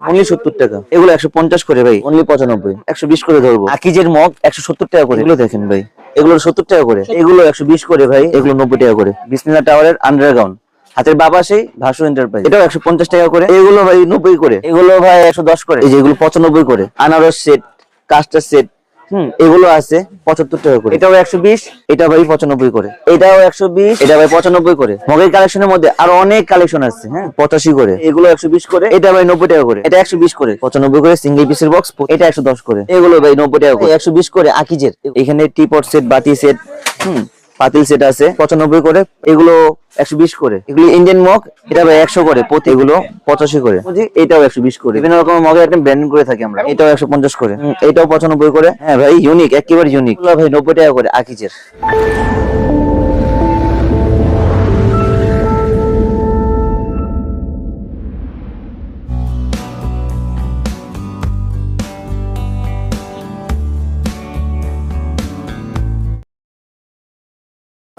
Only সত্তর টাকা। এগুলো একশো পঞ্চাশ করে ভাই অনলি পঁচানব্বই। একশো বিশ করে ধরবো। আকিজের মগ একশো সত্তর টাকা করে। এগুলো দেখেন ভাই এগুলো সত্তর টাকা করে। এগুলো একশো বিশ করে ভাই এগুলো নব্বই টাকা করে। বিসমিল্লা টাওয়ারের আন্ডারগ্রাউন্ড হাতের বাবা সেই ভাসু এন্টারপ্রাইজ এটাও একশো পঞ্চাশ টাকা করে। এগুলো ভাই নব্বই করে। এগুলো ভাই একশো দশ করে। এই যে এগুলো পঁচানব্বই করে। আনারস সেট কাস্টার সেট হুম। এগুলো আছে পঁচাত্তর টাকা করে। এটাও একশো বিশ? এটা ভাই পঁচানব্বই করে। এটাও একশো বিশ? এটা ভাই পঁচানব্বই করে। মগের কালেকশনের মধ্যে আরও অনেক কালেকশন আছে হ্যাঁ? পঁচাশি করে। এগুলো একশো বিশ করে? এটা ভাই নব্বই টাকা করে। এটা একশো বিশ করে? পঁচানব্বই করে সিঙ্গেল পিসের বক্স এটা একশো দশ করে। এগুলো ভাই নব্বই টাকা করে। একশো বিশ করে আকিজের। এখানে টিপট সেট বাতি সেট হুম। পাতিল সেট আছে, পঁচানব্বই করে, এগুলো একশো বিশ করে। এগুলো ইন্ডিয়ান মগ এটা একশো করে এগুলো পঁচাশি করে। এটাও একশো বিশ করে। বিভিন্ন রকমের মগের একটা ব্র্যান্ড করে থাকি আমরা, এটাও একশো পঞ্চাশ করে। এটাও পঁচানব্বই করে। হ্যাঁ ভাই ইউনিক একেবারে ইউনিক ভাই নব্বই টাকা করে, আকিজের।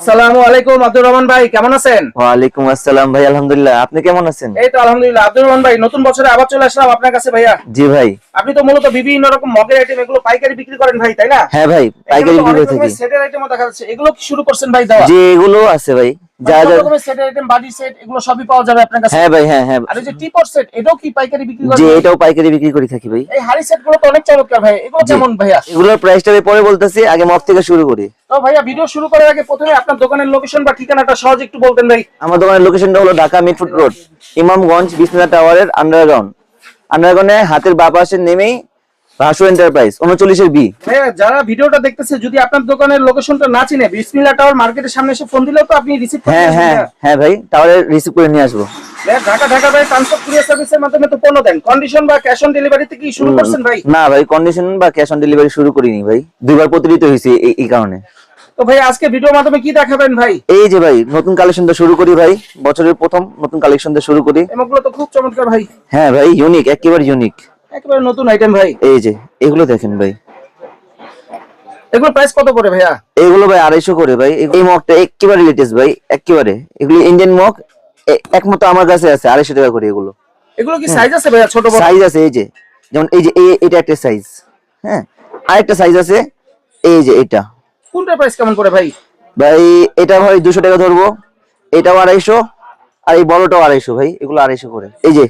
আসসালামু আলাইকুম আব্দুর রহমান ভাই কেমন আছেন? ওয়ালাইকুম আসসালাম ভাই আলহামদুলিল্লাহ। আপনি কেমন আছেন? এই তো আলহামদুলিল্লাহ। আব্দুর রহমান ভাই নতুন বছরে আবার চলে আসলাম আপনার কাছে ভাইয়া। জি ভাই। আপনি তো মূলত বিভিন্ন রকম মগের আইটেম এগুলো পাইকারি বিক্রি করেন ভাই তাই না? হ্যাঁ ভাই পাইকারি বিক্রি করে থাকি। সেটের আইটেমও দেখা যাচ্ছে। এগুলো কি শুরু করছেন ভাই দেওয়া জি এগুলো আছে ভাই। যা যা রকমের সেটের আইটেম বাডি সেট এগুলো সবই পাওয়া যাবে আপনার কাছে। হ্যাঁ ভাই হ্যাঁ হ্যাঁ। আর এই যে টিপট সেট এটাও কি পাইকারি বিক্রি করেন? এটাও পাইকারি বিক্রি করে থাকি ভাই। এই হাড়ি সেটগুলো তো অনেক চমৎকার ভাই এগুলো কেমন ভাইয়া? এগুলোর প্রাইসটা আমি পরে বলতেছি আগে মগ থেকে শুরু করি। তো ভাইয়া ভিডিও শুরু করার আগে প্রথমে আপনার দোকানের লোকেশন বা ঠিকানাটা সহজে একটু বলতেন ভাই। আমার দোকানের লোকেশনটা হলো ঢাকা মিটফুট রোড ইমামগঞ্জ বিসমিল্লা টাওয়ারের আন্ডারগ্রাউন্ড আন্ডারগ্রাউন্ডে হাতের বাঁ পাশে নেমেই ভাসু এন্টারপ্রাইজ উনচল্লিশের বি যারা ভিডিওটা দেখতেছে যদি আপনার দোকানের লোকেশনটা না চিনে বিসমিল্লাহ টাওয়ার মার্কেটের সামনে এসে ফোন দিলেও তো আপনি রিসিভ হ্যাঁ হ্যাঁ হ্যাঁ ভাই টাওয়ারে রিসিভ করে নিয়ে আসব। ঢাকা ঢাকা ভাই ট্রান্সপোর্ট কুরিয়ার সার্ভিসের মাধ্যমে তো পণ্য দেন। কন্ডিশন বা ক্যাশ অন ডেলিভারিতে কি শুরু করছেন ভাই? না ভাই কন্ডিশন বা ক্যাশ অন ডেলিভারি শুরু করিনি ভাই। দুইবার প্রতারিত হয়েছে এই- কারণে। তো ভাই আজকে ভিডিওর মাধ্যমে কি দেখাবেন ভাই? এই যে ভাই নতুন শুরু করি ভাই বছরের প্রথম নতুন শুরু করি। এমনগুলো তো খুব চমৎকার ভাই। হ্যাঁ ভাই ইউনিক একেবারে ইউনিক একেবারে নতুন আইটেম ভাই। এই যে এগুলো দেখেন ভাই। এগুলো প্রাইস কত করে ভাইয়া? এগুলো ভাই আড়াইশো করে ভাই। এই মগটা একেবারে লেটেস্ট ভাই একেবারে। এগুলো ইন্ডিয়ান মগ এ- একমাত্র আমার কাছে আছে আড়াইশো টাকা করে এগুলো। এগুলো কি সাইজ আছে ভাইয়া ছোট বড়? সাইজ আছে এই যে। যেমন এই যে এটা একটা সাইজ হ্যাঁ আরেকটা সাইজ আছে এই যে এটা। কোনটা প্রাইস কেমন করে ভাই? ভাই এটা ভাই দুশো টাকা ধরবো। এটাও আড়াইশো আর এই বড়টাও আড়াইশো ভাই এগুলো আড়াইশো করে। এই যে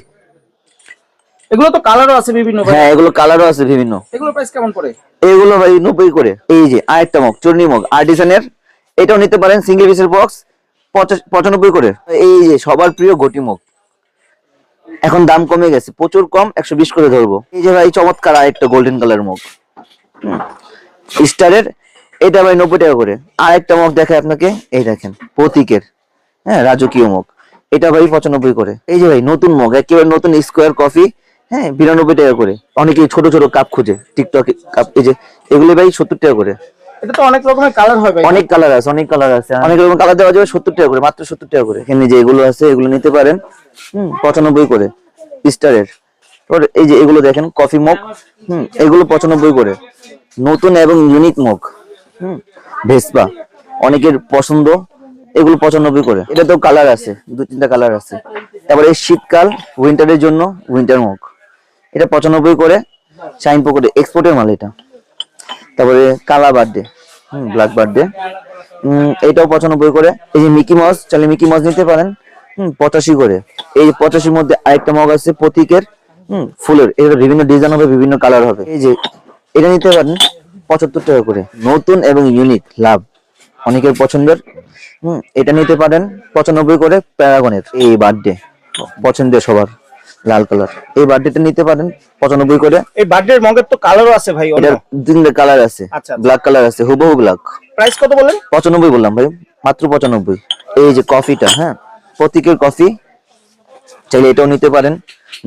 এগুলো তো কালারও আছে বিভিন্ন হ্যাঁ এগুলো কালারও আছে বিভিন্ন। এগুলো প্রাইস কেমন করে এগুলো ভাই নব্বই করে। এই যে আরেকটা মগ চর্নি মগ আর্টিসানের। এটাও নিতে পারেন সিঙ্গেল পিসের বক্স পঁচানব্বই করে। এই যে সবার প্রিয় গটি মগ। এখন দাম কমে গেছে প্রচুর কম একশো বিশ করে ধরবো। এই যে ভাই চমৎকার আরেকটা গোল্ডেন কালার মগ। স্টারের এটা ভাই নব্বই টাকা করে। আরেকটা মগ দেখায় আপনাকে এই দেখেন প্রতীকের। হ্যাঁ রাজকীয় মগ। এটা ভাই পঁচানব্বই করে। এই যে ভাই নতুন মগ একেবারে নতুন স্কোয়ার কফি হ্যাঁ বিরানব্বই টাকা করে। অনেকে ছোট ছোট কাপ খুঁজে টিকটক কাপ এই যে এগুলো ভাই সত্তর টাকা করে। এটা তো অনেক রকমের কালার হয় ভাই। অনেক কালার আছে অনেক কালার আছে অনেক রকম কালার দেওয়া যাবে সত্তর টাকা করে মাত্র সত্তর টাকা করে। এখানে যে এগুলো আছে এগুলো নিতে পারেন হুম পঁচানব্বই করে স্টারের এই যে এগুলো দেখেন কফি মগ হুম এগুলো পঁচানব্বই করে। নতুন এবং ইউনিক মগ হুম ভেসপা অনেকের পছন্দ এগুলো পঁচানব্বই করে। এটা তো কালার আছে দু তিনটা কালার আছে। তারপরে এই শীতকাল উইন্টারের জন্য উইন্টার মগ এটা পঁচানব্বই করে শাইন পকেটে এক্সপোর্টের মাল এটা। তারপরে কালা বার্থডে হুম ব্ল্যাক বার্থডে এটাও পঁচানব্বই করে। এই যে মিকি মাউস, চাইলে মিকি মাউস নিতে পারেন। হুম, পঁচাশি করে। এই পঁচাশির মধ্যে আরেকটা মগ আছে প্রতীকের, হুম, ফুলের। এর বিভিন্ন ডিজাইন হবে, বিভিন্ন কালার হবে। এই যে এটা নিতে পারেন পঁচাত্তর টাকা করে। নতুন এবং ইউনিক লাভ। অনেকের পছন্দের। হুম, এটা নিতে পারেন পঁচানব্বই করে প্যারাগনের। এই বার্থডে পছন্দের সবার। লাল কালার। এই বার্থডেটা নিতে পারেন পঁচানব্বই করে। এই বার্থডে মগের তো কালারও আছে ভাই এটার তিনটে কালার আছে আচ্ছা। ব্ল্যাক কালার আছে হুবহু ব্ল্যাক। প্রাইস কত বলেন পঁচানব্বই বললাম ভাই মাত্র পঁচানব্বই। এই যে কফিটা হ্যাঁ প্রতীকের কফি। চাইলে এটাও নিতে পারেন।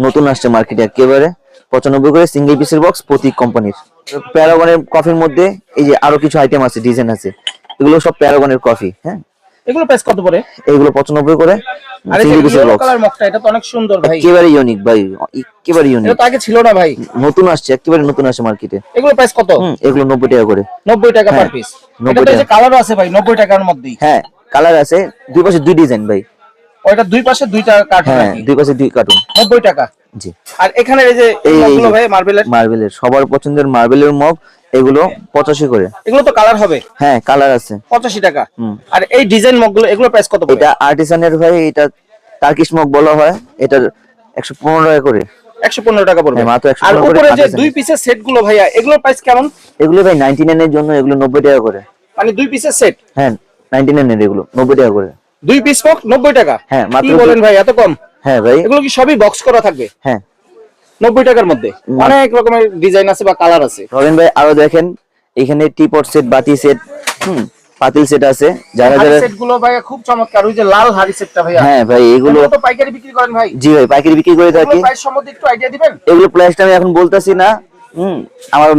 নতুন আসছে মার্কেটে একেবারে। পঁচানব্বই করে সিঙ্গেল পিসের বক্স প্রতীক কোম্পানির প্যারাগনের কফির মধ্যে এই যে আরও কিছু আইটেম আছে ডিজাইন আছে। এগুলো সব প্যারাগনের কফি হ্যাঁ। এগুলো প্রাইস কত পড়ে? এগুলো পঁচানব্বই করে। আর কালার মগটা এটা তো অনেক সুন্দর ভাই। একেবারে ইউনিক ভাই একেবারে ইউনিক এটা তো আগে ছিল না ভাই। নতুন আসছে একেবারে নতুন আসছে মার্কেটে এগুলো প্রাইস কত? এগুলো নব্বই টাকা করে। নব্বই টাকা পার হ্যাঁ, পিস এটা তো যে টাকা। কালারও আছে ভাই নব্বই টাকার মধ্যেই। হ্যাঁ কালার আছে দুই পাশে দুই ডিজাইন ভাই। ওইটা দুই পাশে দুইটা কার্টুন হ্যাঁ দুই পাশে দুই কার্টুন নব্বই টাকা। জি। আর এখানে এই যে মগগুলো ভাই মার্বেলের মার্বেলের সবার পছন্দের মার্বেলের মগ এগুলো পঁচাশি করে। এগুলো তো কালার হবে। হ্যাঁ কালার আছে। পঁচাশি টাকা। আর এই ডিজাইন মগগুলো এগুলো প্রাইস কত এটা আর্টিসানের ভাই এটা টার্কিশ মগ বলা হয়। এটার একশো পনেরো টাকা করে। একশো পনেরো টাকা পড়বে। হ্যাঁ, মাত্র আর উপরে যে দুই পিসের সেটগুলো ভাইয়া এগুলোর প্রাইস কেমন? এগুলো ভাই নাইনটি নাইনের জন্য এগুলো নব্বই টাকা করে। মানে দুই পিসের সেট হ্যাঁ নাইনটি নাইনের এগুলো নব্বই টাকা করে। দুই পিস মগ নব্বই টাকা? হ্যাঁ, মাত্র বলেন ভাই এত কম? হ্যাঁ ভাই। এগুলো কি সবই বক্স করা থাকবে? হ্যাঁ। নব্বই টাকার মধ্যে। অনেক রকমের ডিজাইন আছে বা কালার আছে। রবিন ভাই আরও দেখেন এখানে টিপট সেট বাতি সেট হুম পাতিল সেট আছে। যারা যারা সেটগুলো ভাইয়া খুব চমৎকার ওই যে লাল হাড়ি সেটটা ভাইয়া। হ্যাঁ ভাই এগুলো এগুলো তো পাইকারি বিক্রি করেন ভাই। জি ভাই পাইকারি বিক্রি করে থাকি। প্রাইস সম্বন্ধে একটু আইডিয়া দিবেন? এগুলো প্রাইসটা আমি এখন বলতাছি না। হুম আমার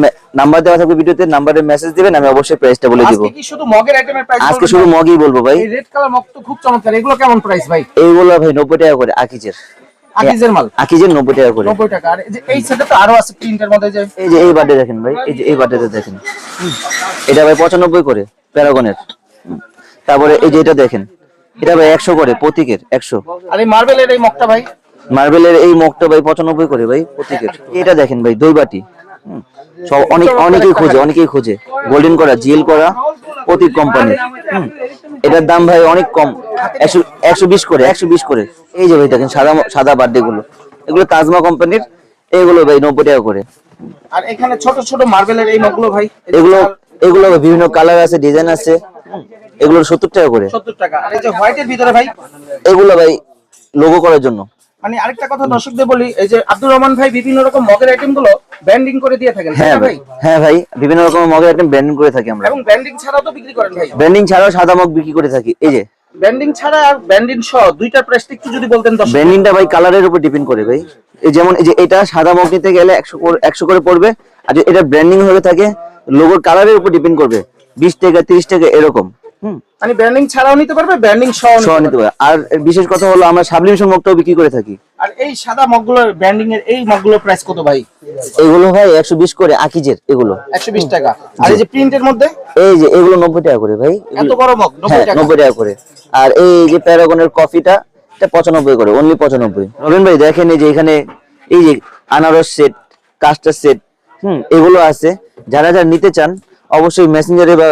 নাম্বার দেওয়া থাকবে ভিডিওতে নাম্বারে মেসেজ দিবেন আমি অবশ্যই প্রাইসটা বলে দিব। আজকে কি শুধু মগের আইটেমের প্রাইস আজকে শুধু মগই বলব ভাই। এই রেড কালার মগ তো খুব চমৎকার এগুলো কেমন প্রাইস ভাই? এইগুলো ভাই নব্বই টাকা করে আকিজের। আকিজের মাল? আকিজের নব্বই টাকা করে। নব্বই টাকা। আর এই তো আরও আছে মধ্যে যে এই যে এই বাটে দেখেন ভাই এই যে এই দেখেন। এটা ভাই পঁচানব্বই করে প্যারাগনের। তারপরে এই যে এটা দেখেন এটা ভাই একশো করে প্রতীকের একশো। আর এই মার্বেলের এই মগটা ভাই? মার্বেলের এই মকটা ভাই পঁচানব্বই করে ভাই প্রতীকের। এটা দেখেন ভাই দই বাটি। সব অনেক অনেকেই খোঁজে অনেকেই খোঁজে। গোল্ডেন করা জিএল করা প্রতীক কোম্পানি এটার দাম ভাই অনেক কম। একশো একশো বিশ করে একশো বিশ করে। এই যে ভাই দেখেন সাদা সাদা বার্থডে গুলো। এগুলো তাজমা কোম্পানির এইগুলো ভাই নব্বই টাকা করে। আর এখানে ছোট ছোট মার্বেলের এই মগগুলো ভাই এগুলো এগুলো বিভিন্ন কালার আছে ডিজাইন আছে। এগুলো সত্তর টাকা করে। সত্তর টাকা। আর এই যে হোয়াইটের ভিতরে ভাই? এগুলো ভাই লোগো করার জন্য। মানে আরেকটা কথা দর্শকদের বলি এই যে আব্দুর রহমান ভাই বিভিন্ন রকম মগের আইটেমগুলো ব্যান্ডিং করে দিয়ে থাকেন হ্যাঁ ভাই? হ্যাঁ ভাই বিভিন্ন রকমের মগের আইটেম ব্র্যান্ডিং করে থাকি আমরা। এবং ব্যান্ডিং ছাড়াও তো বিক্রি করেন ভাই। ব্র্যান্ডিং ছাড়াও সাদা মগ বিক্রি করে থাকি এই যে। ব্যান্ডিং ছাড়া আর ব্যান্ডিং সহ দুইটার প্রাইস একটু যদি বলতেন দর্শক। ব্র্যান্ডিংটা ভাই কালারের উপর ডিপেন্ড করে ভাই। এই যেমন এই যে এটা সাদা মগ নিতে গেলে একশো করে একশো করে পড়বে আর এটা ব্র্যান্ডিং হয়ে থাকে লোগোর কালারের উপর ডিপেন্ড করবে বিশ টাকা তিরিশ টাকা এরকম। মানে ব্যান্ডিং ছাড়াও নিতে পারবে ব্যান্ডিং সহ নিতে পারবে। পারে আর বিশেষ কথা হলো আমরা সাবলিমেশন মগটাও বিক্রি করে থাকি। আর এই সাদা মগগুলোর ব্যান্ডিং এর এই মগগুলোর প্রাইস কত ভাই? এগুলো ভাই একশো বিশ করে আকিজের এগুলো। একশো বিশ টাকা। আর এই যে প্রিন্টের মধ্যে? এই যে এগুলো নব্বই টাকা করে ভাই। এত বড় মগ নব্বই হ্যাঁ টাকা। নব্বই টাকা করে। আর এই যে প্যারাগনের কফিটা এটা পঁচানব্বই করে অনলি পঁচানব্বই। রবিন ভাই দেখেন এই যে এখানে এই যে আনারস সেট কাস্টার সেট হুম এগুলো আছে। যারা যারা নিতে চান অবশ্যই মেসেঞ্জারে বা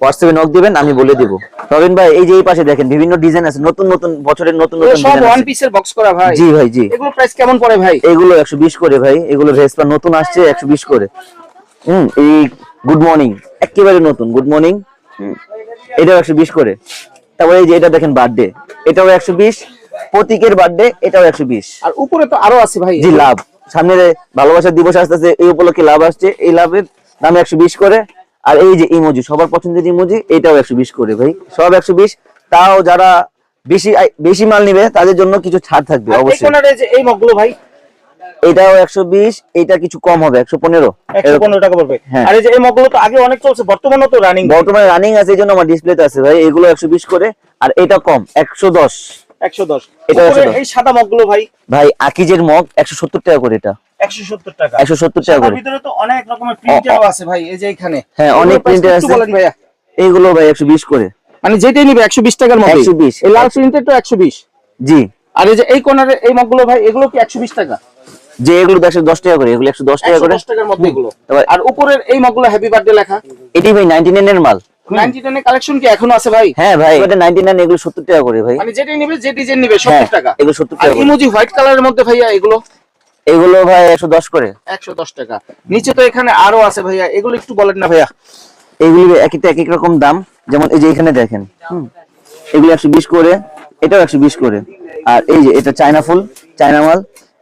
হোয়াটসঅ্যাপে নক দিবেন আমি বলে দিব। রবিন ভাই এই যে এই পাশে দেখেন বিভিন্ন ডিজাইন আছে নতুন নতুন বছরের নতুন নতুন সব ওয়ান পিসের বক্স করা ভাই। জি ভাই জি। এগুলো প্রাইস কেমন পড়ে ভাই? এগুলো একশো বিশ করে ভাই এগুলো ভেসপা নতুন আসছে একশো বিশ করে। হুম এই গুড মর্নিং একেবারে নতুন গুড মর্নিং এটাও একশো বিশ করে। তারপরে এই যে এটা দেখেন বার্থডে এটাও একশো বিশ প্রতীকের বার্থডে এটাও একশো বিশ। আর উপরে তো আরও আছে ভাই। জি লাভ। সামনে ভালোবাসার দিবস আসতেছে এই উপলক্ষে লাভ আসছে এই লাভের দাম একশো বিশ করে। আর এই যে ইমোজি সবার পছন্দের ইমোজি এটাও একশো বিশ করে ভাই। সব একশো বিশ। তাও যারা বেশি বেশি মাল নিবে তাদের জন্য কিছু ছাড় থাকবে অবশ্যই। এই মগগুলো ভাই? এটাও একশো বিশ এটা কিছু কম হবে একশো পনেরো। টাকা পড়বে। হ্যাঁ। আর এই যে এই মগগুলো তো আগে অনেক চলছে বর্তমানে তো রানিং বর্তমানে রানিং আছে এই জন্য আমার ডিসপ্লেতে আছে ভাই এগুলো একশো বিশ করে আর এটা কম একশো দশ। একশো দশ। এটা উপরে 110 এই সাদা মগগুলো ভাই। ভাই আকিজের মগ একশো সত্তর টাকা করে এটা। একশো সত্তর টাকা। একশো সত্তর টাকা করে। ভিতরে তো অনেক রকমের প্রিন্টারও আছে ভাই এই যে এখানে। হ্যাঁ, অনেক এগুলোর price printer একটু আছে। ভাইয়া? এইগুলো ভাই একশো বিশ করে। মানে যেটাই নিবে একশো বিশ টাকার মধ্যে 120 এই লাল প্রিন্টের তো একশো বিশ। জি। আর এই যে এই কোনারে এই মগগুলো ভাই এগুলো কি একশো বিশ টাকা? যে এগুলো একশো দশ টাকা করে এগুলো একশো দশ টাকা করে। দশ টাকার মধ্যে এগুলো। আর উপরের এই মগগুলো হ্যাপি বার্থডে লেখা? এটি ভাই নাইনটি নাইনের মাল। নাইনটি টেনের কালেকশন কি এখনও আছে ভাই? হ্যাঁ ভাই এটা নাইনটি নাইন এগুলো সত্তর টাকা করে ভাই। মানে নিবে যে ডিজাইন নিবে হ্যাঁ টাকা। এগুলো সত্তর আর টাকা ইমোজি হোয়াইট কালারের মধ্যে ভাইয়া এগুলো? এগুলো ভাই একশো দশ করে। একশো দশ টাকা। নিচে তো এখানে আরও আছে ভাইয়া এগুলো একটু বলেন না ভাইয়া। এগুলি এক এক এক রকম দাম যেমন এই যে এখানে দেখেন হুম, এগুলো একশো বিশ করে এটাও একশো বিশ করে। আর এই যে এটা চায়না ফুল চায়না মাল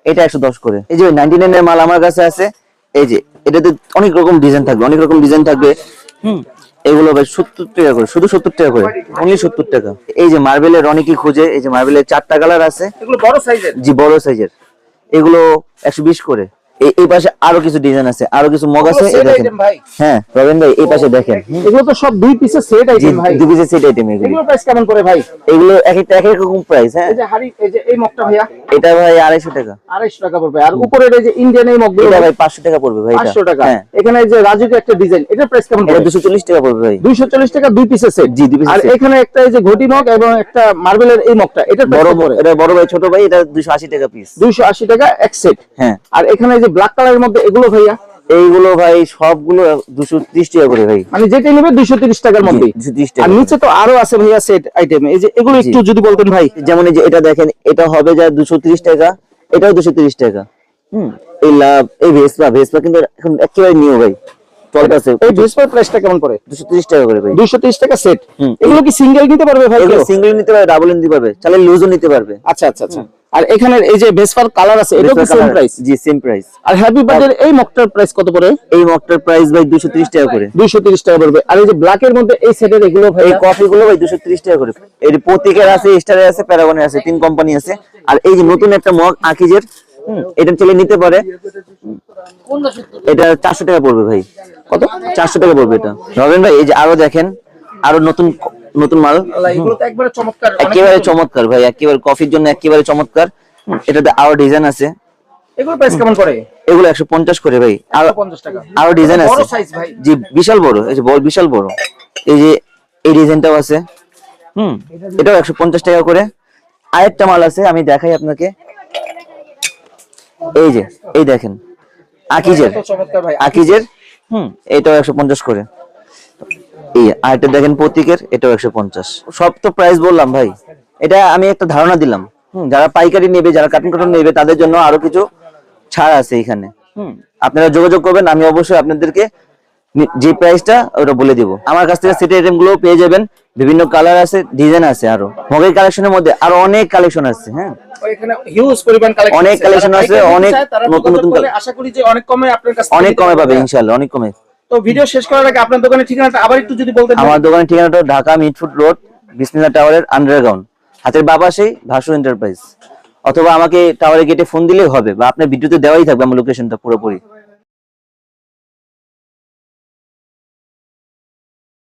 এটা একশো দশ করে। এই যে নাইনটি নাইনের মাল আমার কাছে আছে এই যে এটাতে অনেক রকম ডিজাইন থাকবে অনেক রকম ডিজাইন থাকবে হুম এগুলো ভাই সত্তর টাকা করে শুধু সত্তর টাকা করে অনলি সত্তর টাকা। এই যে মার্বেলের অনেকই খুঁজে এই যে মার্বেলের চারটা কালার আছে। এগুলো বড় সাইজের জি বড় সাইজের এগুলো একশো বিশ করে। এই- পাশে আরও কিছু ডিজাইন আছে আরও কিছু মগ আছে হ্যাঁ রবেন ভাই এই পাশে দেখেন। এগুলো তো সব দুই পিসের সেট আইটেম ভাই। দু পিসের সেট আইটেম এগুলো। প্রাইস কেমন করে ভাই? এগুলো এক একটা এক রকম প্রাইস হ্যাঁ। এই যে হাড়ি এই যে এই মগটা ভাইয়া। এটা ভাই আড়াইশো টাকা। আড়াইশো টাকা পড়বে। আর উপরের এই যে ইন্ডিয়ান এই মগগুলো এটা ভাই পাঁচশো টাকা পড়বে ভাই এটা। পাঁচশো টাকা। হ্যাঁ। এখানে এই যে রাজুকে একটা ডিজাইন এটার প্রাইস কেমন এটা পড়বে? দুশো চল্লিশ টাকা পড়বে ভাই। দুইশো চল্লিশ টাকা দুই পিসের সেট জি, দুই আর এখানে একটা এই যে ঘটি মগ এবং একটা মার্বেলের এই মগটা এটার বড় পড়ে এটা বড় ভাই ছোট ভাই এটা দুশো আশি টাকা পিস দুইশো আশি টাকা এক সেট হ্যাঁ। আর এখানে যে ব্ল্যাক কালারের মধ্যে এগুলো ভাইয়া? এইগুলো ভাই সবগুলো দুশো ত্রিশ টাকা করে ভাই। মানে যেটা নেবে দুইশো তিরিশ টাকার মধ্যে আর টাকা নিচে তো আরও আছে ভাইয়া সেট আইটেম এই যে এগুলো একটু যদি বলতেন ভাই। যেমন এই যে এটা দেখেন এটা হবে যা দুশো ত্রিশ টাকা এটাও দুশো ত্রিশ টাকা। হুম এই লাভ এই ভেসপা ভেসপা কিন্তু এখন একেবারে নিউ ভাই। চলতেছে এই ভেসপার প্রাইসটা কেমন পড়ে? দুশো ত্রিশ টাকা করে ভাই। তিরিশ টাকা সেট এগুলো কি সিঙ্গেল নিতে পারবে ভাই সিঙ্গেল নিতে পারবে ডাবল নিতে পারবে লুজও নিতে পারবে। আচ্ছা আচ্ছা আচ্ছা। আর এখানে এই যে ভেসপার কালার আছে এটাও কি সেম প্রাইস জি সেম প্রাইস আর হ্যাপি বার্থডে এই মকটার প্রাইস কত পড়ে এই মকটার প্রাইস ভাই দুশো ত্রিশ টাকা করে। দুইশো তিরিশ টাকা পড়বে। আর এই যে ব্ল্যাক এর মধ্যে এই সেটের এগুলো ভাই এই কফি গুলো ভাই দুশো ত্রিশ টাকা করে। এর প্রতীকের আছে স্টারের আছে প্যারাগনের আছে তিন কোম্পানি আছে। আর এই যে নতুন একটা মগ আকিজের এটা চলে নিতে পারে। এটা চারশো টাকা পড়বে ভাই। কত? চারশো টাকা পড়বে এটা। রবেন ভাই এই যে আরও দেখেন আরও নতুন নতুন মাল? একবারে চমৎকার ভাই একেবারে কফির জন্য একেবারে চমৎকার। এটাতে আরও ডিজাইন আছে। এগুলো প্রাইস কেমন পড়ে? এগুলো একশো পঞ্চাশ করে ভাই। আর পঞ্চাশ টাকা। আরও ডিজাইন বড় সাইজ ভাই। জি বিশাল বড় এই যে বড় বিশাল বড়। এই যে এই ডিজাইনটাও আছে। হুম এটাও একশো পঞ্চাশ টাকা করে। আরেকটা মাল আছে আমি দেখাই আপনাকে। এই যে এই দেখেন। আকিজের। আকিজের হুম এটাও একশো পঞ্চাশ করে। এই আরেকটা দেখেন প্রতীকের এটাও একশো পঞ্চাশ। সব তো প্রাইস বললাম ভাই। এটা আমি একটা ধারণা দিলাম। হুম যারা পাইকারি নেবে যারা কার্টুন কার্টুন নেবে তাদের জন্য আরও কিছু ছাড় আছে এখানে। হুম আপনারা যোগাযোগ করবেন আমি অবশ্যই আপনাদেরকে যে প্রাইসটা ওটা বলে দিব। আমার কাছ থেকে সেট আইটেমগুলো পেয়ে যাবেন। বিভিন্ন কালার আছে ডিজাইন আছে আরও। মগের কালেকশনের মধ্যে আরও অনেক কালেকশন আছে হ্যাঁ। অনেক কালেকশন আছে, অনেক নতুন নতুন আশা করি যে অনেক কমে আপনার কাছে অনেক কমে পাবে ইনশাল্লাহ অনেক কমে। তো ভিডিও শেষ করার আগে আপনার দোকানের ঠিকানাটা আবার একটু যদি বলতেন। আমার দোকানের ঠিকানাটা ঢাকা মিটফুট রোড, বিসমিল্লাহ টাওয়ারের আন্ডারগ্রাউন্ড হাতের বাবা সেই ভাসু এন্টারপ্রাইজ অথবা আমাকে টাওয়ারে গেটে ফোন দিলেই হবে বা আপনার ভিডিওতে দেওয়াই থাকবে আমার লোকেশনটা পুরোপুরি।